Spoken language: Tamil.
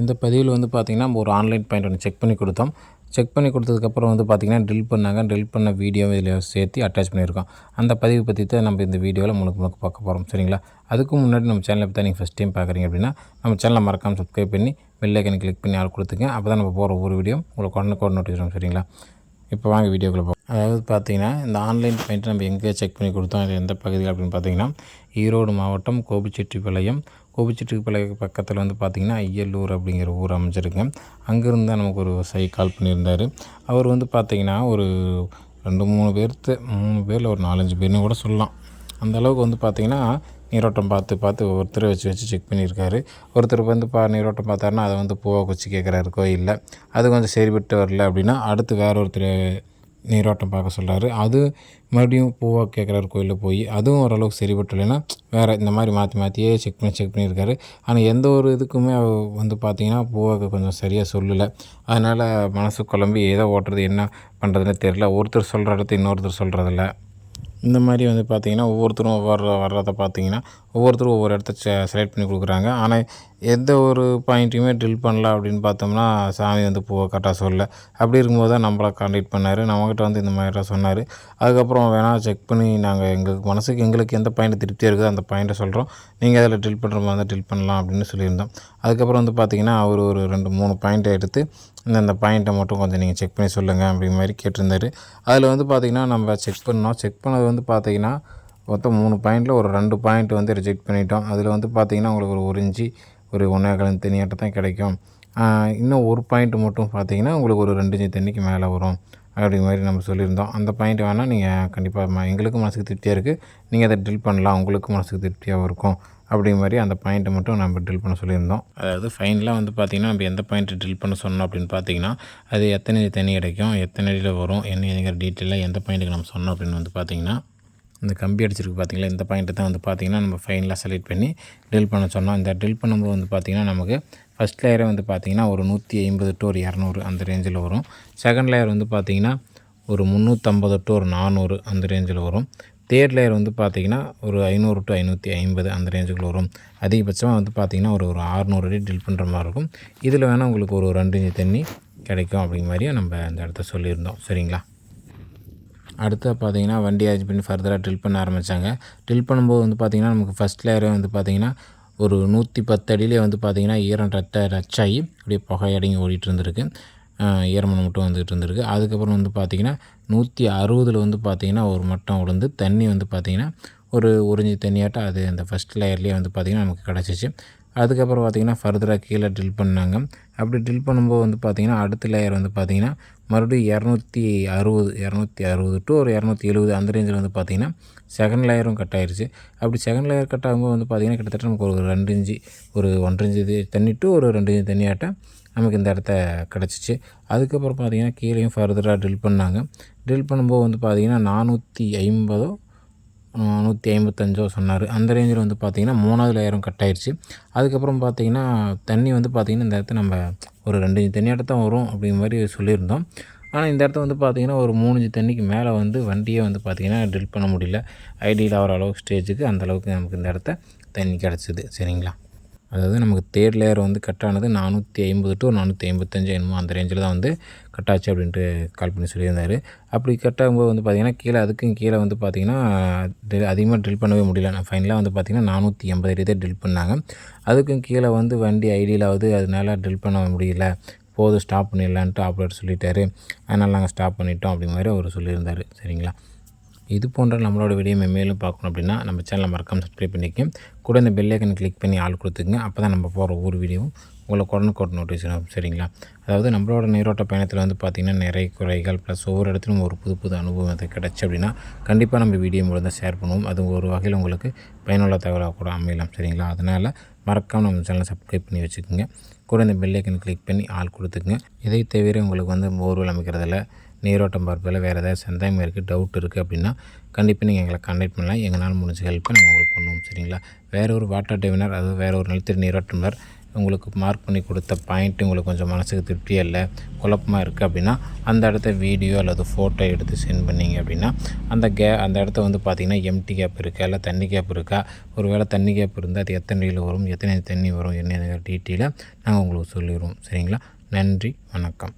இந்த பதிவில் வந்து பார்த்திங்கன்னா ஒரு ஆன்லைன் பாயிண்ட் ஒன்று செக் பண்ணி கொடுத்தோம். செக் பண்ணி கொடுத்ததுக்கப்புறம் வந்து பார்த்திங்கன்னா ட்ரில் பண்ணாங்க. ட்ரில் பண்ண வீடியோ இதில் சேர்த்து அட்டாச் பண்ணியிருக்கோம். அந்த பதிவு பற்றி தான் நம்ம இந்த வீடியோவில் முழுக்க முழுக்க பார்க்க போகிறோம் சரிங்களா? அதுக்கு முன்னாடி நம்ம சேனலை பற்றி நீங்கள் ஃபஸ்ட் டைம் பார்க்குறீங்க அப்படின்னா நம்ம சேனலை மறக்காமல் சப்ஸ்கிரைப் பண்ணி பெல்லைக்கனை கிளிக் பண்ணி ஆள் கொடுத்துங்க. அப்போ தான் நம்ம போகிற ஒவ்வொரு வீடியோ உங்களுக்கு உடனே கோட் நோட்டிஃபிகேஷன் சரிங்களா? இப்போ வாங்க வீடியோக்குள்ளே போகும் அதாவது பார்த்தீங்கன்னா இந்த ஆன்லைன் பாயிண்ட் நம்ம எங்கே செக் பண்ணி கொடுத்தோம்? எந்த பகுதியில் அப்படின்னு பார்த்தீங்கன்னா ஈரோடு மாவட்டம் கோபிச்செட்டிப்பாளையம் கோபிச்செட்டிப்பாளையம் பக்கத்தில் வந்து பார்த்திங்கன்னா ஐயல்லூர் அப்படிங்கிற ஊர் அமைஞ்சிருங்க அங்கேருந்து தான் நமக்கு ஒரு விவசாயி கால் பண்ணியிருந்தார். அவர் வந்து பார்த்திங்கன்னா ஒரு ரெண்டு மூணு பேர்த்து மூணு பேரில் ஒரு நாலஞ்சு பேர்னு கூட சொல்லலாம். அந்த அளவுக்கு வந்து பார்த்திங்கன்னா நீரோட்டம் பார்த்து பார்த்து ஒருத்தரை வச்சு வச்சு செக் பண்ணியிருக்காரு. ஒருத்தர் வந்து பா நீரோட்டம் பார்த்தாருன்னா அதை வந்து பூவை குச்சி கேட்குறாரு கோயிலில். அது கொஞ்சம் சரிபட்டு வரல அப்படின்னா அடுத்து வேற ஒருத்தர் நீரோட்டம் பார்க்க சொல்கிறாரு அது மறுபடியும் பூவாக கேட்குறாரு கோயிலில் போய். அதுவும் ஓரளவுக்கு சரிபட்டு இல்லைன்னா வேறு இந்த மாதிரி மாற்றி மாற்றியே செக் பண்ணி செக் பண்ணியிருக்காரு. ஆனால் எந்த ஒரு இதுக்குமே அவர் வந்து பார்த்திங்கன்னா பூவாக்கு கொஞ்சம் சரியாக சொல்லலை. அதனால் மனசு குழம்பி ஏதோ ஓட்டுறது என்ன பண்ணுறதுன்னு தெரில ஒருத்தர் சொல்கிற இடத்த இன்னொருத்தர் சொல்கிறதில்ல இந்த மாதிரி வந்து பார்த்திங்கன்னா ஒவ்வொருத்தரும் ஒவ்வொரு வர்றதை பார்த்தீங்கன்னா ஒவ்வொருத்தரும் ஒவ்வொரு இடத்த செ செலக்ட் பண்ணி கொடுக்குறாங்க. ஆனால் எந்த ஒரு பாயிண்ட்டையுமே ட்ரில் பண்ணல அப்படின்னு பார்த்தோம்னா சாமி வந்து பூவை கரெக்டாக சொல்லலை. அப்படி இருக்கும்போது தான் நம்மளை காண்டக்ட் பண்ணார். நம்மக்கிட்ட வந்து இந்த மாதிரிலாம் சொன்னார். அதுக்கப்புறம் வேணால் செக் பண்ணி நாங்கள் எங்களுக்கு மனசுக்கு எங்களுக்கு எந்த பாயிண்ட் திருப்தியாக இருக்குதோ அந்த பாயிண்ட்டை சொல்கிறோம் நீங்கள் அதில் ட்ரில் பண்ணுற மாதிரி இருந்தால் ட்ரில் பண்ணலாம் அப்படின்னு சொல்லியிருந்தோம். அதுக்கப்புறம் வந்து பார்த்திங்கன்னா அவர் ஒரு ரெண்டு மூணு பாயிண்ட்டை எடுத்து இந்த பாயிண்ட்டை மட்டும் கொஞ்சம் நீங்கள் செக் பண்ணி சொல்லுங்கள் அப்படி மாதிரி கேட்டிருந்தார். அதில் வந்து பார்த்திங்கன்னா நம்ம செக் பண்ணோம். செக் பண்ணது வந்து பார்த்திங்கன்னா மொத்தம் மூணு பாயிண்ட்டில் ஒரு ரெண்டு பாயிண்ட் வந்து ரிஜெக்ட் பண்ணிட்டோம். அதில் வந்து பார்த்திங்கன்னா உங்களுக்கு ஒரு ஒரு இன்ச்சு ஒரு ஒன்றே கலந்து தண்ணியாட்ட தான் கிடைக்கும். இன்னும் ஒரு பாயிண்ட் மட்டும் பார்த்திங்கன்னா உங்களுக்கு ஒரு ரெண்டு இன்ச்சு தண்ணிக்கு மேலே வரும். அப்படி மாதிரி நம்ம சொல்லியிருந்தோம். அந்த பாயிண்ட் வேணால் நீங்கள் கண்டிப்பாக எங்களுக்கும் மனசுக்கு திருப்தியாக இருக்குது நீங்கள் அதை ட்ரில் பண்ணலாம். உங்களுக்கும் மனசுக்கு திருப்தியாகவும் இருக்கும். அப்படி மாதிரி அந்த பாயிண்ட்டை மட்டும் நம்ம ட்ரில் பண்ண சொல்லியிருந்தோம். அதாவது ஃபைனலாக வந்து பார்த்திங்கன்னா நம்ம எந்த பாயிண்ட்டு ட்ரில் பண்ண சொன்னோம் அப்படின்னு பார்த்தீங்கன்னா அது எத்தனை தண்ணி கிடைக்கும் எத்தனை அடியில் வரும் என்ன எதுங்கிற டீட்டெயிலாக எந்த பாயிண்ட்டுக்கு நம்ம சொன்னோம் அப்படின்னு வந்து பார்த்திங்கன்னா இந்த கம்பி அடிச்சிருக்கு பார்த்தீங்களா இந்த பாயிண்ட்டை தான் வந்து பார்த்திங்கன்னா நம்ம ஃபைனலாக செலக்ட் பண்ணி ட்ரில் பண்ண சொன்னோம். இந்த ட்ரில் பண்ணும்போது வந்து பார்த்திங்கன்னா நமக்கு ஃபஸ்ட் லேயரே வந்து பார்த்திங்கன்னா ஒரு நூற்றி ஐம்பது டு ஒரு இரநூறு அந்த ரேஞ்சில் வரும். செகண்ட் லேயர் வந்து பார்த்திங்கன்னா ஒரு முந்நூற்றம்பது டு ஒரு நானூறு அந்த ரேஞ்சில் வரும். தேர்ட் லேயர் வந்து பார்த்திங்கன்னா ஒரு ஐநூறு டு ஐநூற்றி ஐம்பது அந்த ரேஞ்சுக்குள்ள வரும். அதிகபட்சமாக வந்து பார்த்திங்கன்னா ஒரு ஒரு ஆறுநூறு அடி ட்ரில் பண்ணுற மாதிரி இருக்கும். இதில் வேணால் உங்களுக்கு ஒரு ரெண்டு இன்ச்சு தண்ணி கிடைக்கும் அப்படிங்கிற மாதிரியே நம்ம அந்த இடத்த சொல்லியிருந்தோம். சரிங்களா? அடுத்து பார்த்தீங்கன்னா வண்டி ஆச்சு பண்ணி ஃபர்தராக ட்ரில் பண்ண ஆரம்பித்தாங்க ட்ரில் பண்ணும்போது வந்து பார்த்திங்கன்னா நமக்கு ஃபஸ்ட் லேயரே வந்து பார்த்திங்கன்னா ஒரு நூற்றி பத்து அடியிலே வந்து பார்த்திங்கன்னா ஈரம் ரத்த ரச்சாகி அப்படியே புகை அடங்கி ஓடிட்டு இருந்திருக்கு. ஈரமணம் மட்டும் வந்துட்டு இருந்திருக்கு. அதுக்கப்புறம் வந்து பார்த்திங்கன்னா நூற்றி அறுபதில் வந்து பார்த்திங்கன்னா ஒரு மட்டம் விழுந்து தண்ணி வந்து பார்த்திங்கன்னா ஒரு உறிஞ்சி தண்ணியாட்டம் அது அந்த ஃபஸ்ட் லேயர்லேயே வந்து பார்த்திங்கன்னா நமக்கு கிடச்சிச்சு. அதுக்கப்புறம் பார்த்திங்கன்னா ஃபர்தராக கீழே ட்ரில் பண்ணாங்க. அப்படி ட்ரில் பண்ணும்போது வந்து பார்த்திங்கன்னா அடுத்த லேயர் வந்து பார்த்திங்கன்னா மறுபடியும் இரநூத்தி அறுபது இரநூத்தி அறுபது டு ஒரு இரநூத்தி எழுபது அந்த ரேஞ்சில் வந்து பார்த்திங்கன்னா செகண்ட் லேயரும் கட் ஆயிடுச்சு அப்படி செகண்ட் லேயர் கட் ஆகும்போது வந்து பார்த்திங்கன்னா கிட்டத்தட்ட நமக்கு ஒரு ரெண்டு இஞ்சி ஒரு ஒன்றரை இஞ்சி தண்ணி டு ஒரு ரெண்டு இஞ்சி தண்ணியாட்டம் நமக்கு இந்த இடத்த கிடச்சிச்சு. அதுக்கப்புறம் பார்த்திங்கன்னா கீழேயும் ஃபர்தராக ட்ரில் பண்ணாங்க. ட்ரில் பண்ணும்போது வந்து பார்த்திங்கன்னா நானூற்றி ஐம்பதோ நூற்றி ஐம்பத்தஞ்சோ சொன்னார். அந்த ரேஞ்சில் வந்து பார்த்திங்கன்னா மூணாவது லேயரும் கட் ஆயிடுச்சு அதுக்கப்புறம் பார்த்திங்கன்னா தண்ணி வந்து பார்த்திங்கன்னா இந்த இடத்த நம்ம ஒரு ரெண்டு இன்ச்சு தண்ணியாட்ட தான் வரும் அப்படிங்கிற மாதிரி சொல்லியிருந்தோம். ஆனால் இந்த இடத்த வந்து பார்த்திங்கன்னா ஒரு மூணு இன்ச்சு தண்ணிக்கு மேலே வந்து வண்டியை வந்து பார்த்திங்கன்னா ட்ரில் பண்ண முடியல. ஐடியில் ஆகிற அளவுக்கு ஸ்டேஜுக்கு அந்தளவுக்கு நமக்கு இந்த இடத்த தண்ணி கிடச்சிது. சரிங்களா? அதாவது நமக்கு தேர்ட் லேயர் வந்து கட்டானது நானூற்றி ஐம்பது டு நானூற்றி ஐம்பத்தஞ்சு என்னமோ அந்த ரேஞ்சில் தான் வந்து கட்டாச்சு அப்படின்ட்டு கால் பண்ணி சொல்லியிருந்தார். அப்படி கட்டாகும்போது வந்து பார்த்திங்கன்னா கீழே அதுக்கும் கீழே வந்து பார்த்திங்கன்னா அதிகமாக ட்ரில் பண்ணவே முடியல. நான் ஃபைனலாக வந்து பார்த்திங்கன்னா நானூற்றி எண்பது அடி தான் ட்ரில் பண்ணாங்க. அதுக்கும் கீழே வந்து வண்டி ஐடியிலாவது அதனால ட்ரில் பண்ண முடியல. போதும் ஸ்டாப் பண்ணிடலான்ட்டு ஆப்ரேட்டர் சொல்லிட்டாரு. அதனால் நாங்கள் ஸ்டாப் பண்ணிட்டோம் அப்படி மாதிரி அவர் சொல்லியிருந்தார். சரிங்களா? இது போன்ற நம்மளோட வீடியோ மேலும் பார்க்கணும் அப்படின்னா நம்ம சேனலை மறக்காமல் சப்ஸ்கிரைப் பண்ணிக்கோங்க. கூட இந்த பெல்லைக்கன் கிளிக் பண்ணி ஆள் கொடுத்துங்க அப்போ தான் நம்ம போகிற ஒவ்வொரு வீடியோவும் உங்களுக்கு உடனுக்குடன் நோட்டீஸ் ஆகும் சரிங்களா? அதாவது நம்மளோட நீரோட்ட பயணத்தில் வந்து பார்த்திங்கன்னா நிறைய குறைகள் ப்ளஸ் ஒவ்வொரு இடத்துலையும் ஒரு புது புது அனுபவம் அது கிடச்சி அப்படின்னா கண்டிப்பாக நம்ம வீடியோ மூலம் தான் ஷேர் பண்ணுவோம். அது ஒரு வகையில் உங்களுக்கு பயனுள்ள தகவலாக கூட அமையலாம். சரிங்களா? அதனால் மறக்காமல் நம்ம சேனலை சப்ஸ்கிரைப் பண்ணி வச்சுக்கோங்க. கூட இந்த பெல்லைக்கன் கிளிக் பண்ணி ஆள் கொடுத்துக்குங்க. இதை தவிர உங்களுக்கு வந்து போர்வெல் அமைக்கிறதில்ல. நீரோட்டம் பார்ப்பதில் வேறு ஏதாவது சந்தேகம் இருக்குது டவுட் இருக்குது அப்படின்னா கண்டிப்பாக நீங்கள் எங்களை கான்டாக்ட் பண்ணலாம். எங்களால் முடிஞ்ச ஹெல்ப்பை நாங்கள் உங்களுக்கு பண்ணுவோம் சரிங்களா? வேறு ஒரு வாட்டர் டிவினர் அதாவது வேறு ஒரு நிலத்தடி நீரோட்டம்னர் உங்களுக்கு மார்க் பண்ணி கொடுத்த பாயிண்ட் உங்களுக்கு கொஞ்சம் மனசுக்கு திருப்தியாக இல்லை குழப்பமாக இருக்குது அப்படின்னா அந்த இடத்த வீடியோ அல்லது ஃபோட்டோ எடுத்து சென்ட் பண்ணீங்க அப்படின்னா அந்த கே அந்த இடத்த வந்து பார்த்திங்கன்னா எம்டி கேப் இருக்கா? இல்லை தண்ணி கேப் இருக்கா? ஒரு வேளை தண்ணி கேப் இருந்தால் அது எத்தனை அடியில் வரும்? எத்தனை தண்ணி வரும்? என்ன டீட்டெயிலாக நாங்கள் உங்களுக்கு சொல்லிடுவோம் சரிங்களா? நன்றி வணக்கம்.